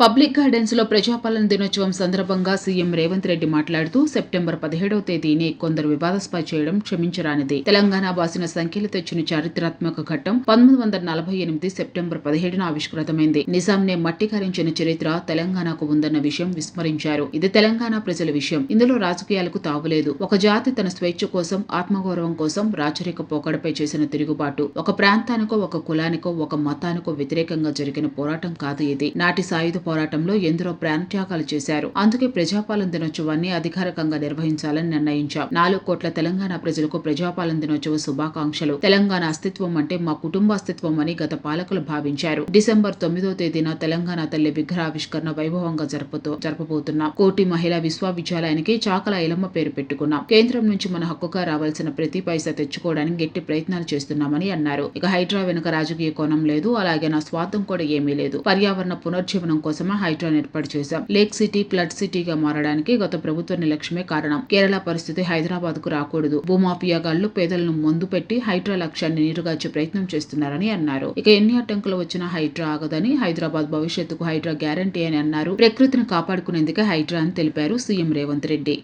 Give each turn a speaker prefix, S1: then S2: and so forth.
S1: Public గార్డెన్స్లో ప్రజాపాలన దినోత్సవం సందర్భంగా సీఎం రేవంత్ రెడ్డి మాట్లాడుతూ సెప్టెంబర్ పదిహేడవ తేదీని కొందరు వివాదాస్పద చేయడం క్షమించరానిది. తెలంగాణ బాసిన సంఖ్యలు తెచ్చిన చారిత్రాత్మక ఘట్టం పంతొమ్మిది వందల నలభై ఎనిమిది సెప్టెంబర్ పదిహేడున ఆవిష్కృతమైంది. నిజాంనే మట్టి కరించిన చరిత్ర తెలంగాణకు ఉందన్న విషయం విస్మరించారు. ఇది తెలంగాణ ప్రజల విషయం. ఇందులో రాజకీయాలకు తావులేదు. ఒక జాతి తన స్వేచ్ఛ కోసం ఆత్మగౌరవం కోసం రాచరిక పోకడపై చేసిన తిరుగుబాటు. ఒక ప్రాంతానికో ఒక కులానికో ఒక మతానికో వ్యతిరేకంగా జరిగిన పోరాటం కాదు ఇది. నాటి సాయుధ పోరాటంలో ఎందరో ప్రాణత్యాగాలు చేశారు. అందుకే ప్రజాపాలన దినోత్సవాన్ని అధికారికంగా నిర్వహించాలని నిర్ణయించాం. నాలుగు కోట్ల తెలంగాణ ప్రజలకు ప్రజాపాలన దినోత్సవ శుభాకాంక్షలు. తెలంగాణ అస్తిత్వం అంటే మా కుటుంబ అస్తిత్వం అని గత పాలకులు భావించారు. డిసెంబర్ తొమ్మిదో తేదీన తెలంగాణ తల్లి విగ్రహావిష్కరణ వైభవంగా జరుపుతూ జరపబోతున్నాం. కోటి మహిళా విశ్వవిద్యాలయానికి చాకల ఇలమ్మ పేరు పెట్టుకున్నాం. కేంద్రం నుంచి మన హక్కుగా రావాల్సిన ప్రతి పైసా తెచ్చుకోవడానికి గట్టి ప్రయత్నాలు చేస్తున్నామని అన్నారు. ఇక హైడ్రా వెనుక రాజకీయ కోణం లేదు. అలాగే నా స్వార్థం కూడా ఏమీ లేదు. పర్యావరణ పునర్జీవనం కోసం కోసమే హైడ్రాను ఏర్పాటు చేశాం. లేక్ సిటీ ఫ్లడ్ సిటీగా మారడానికి గత ప్రభుత్వ నిర్లక్ష్యమే కారణం. కేరళ పరిస్థితి హైదరాబాద్కు రాకూడదు. భూమాఫియాగాళ్ళు పేదలను ముందు పెట్టి హైడ్రా లక్ష్యాన్ని నీరుగార్చే ప్రయత్నం చేస్తున్నారని అన్నారు. ఇక ఎన్ని అడ్డంకులు వచ్చినా హైడ్రా ఆగదని హైదరాబాద్ భవిష్యత్తుకు హైడ్రా గ్యారంటీ అని అన్నారు. ప్రకృతిని కాపాడుకునేందుకే హైడ్రా అని తెలిపారు సీఎం రేవంత్ రెడ్డి.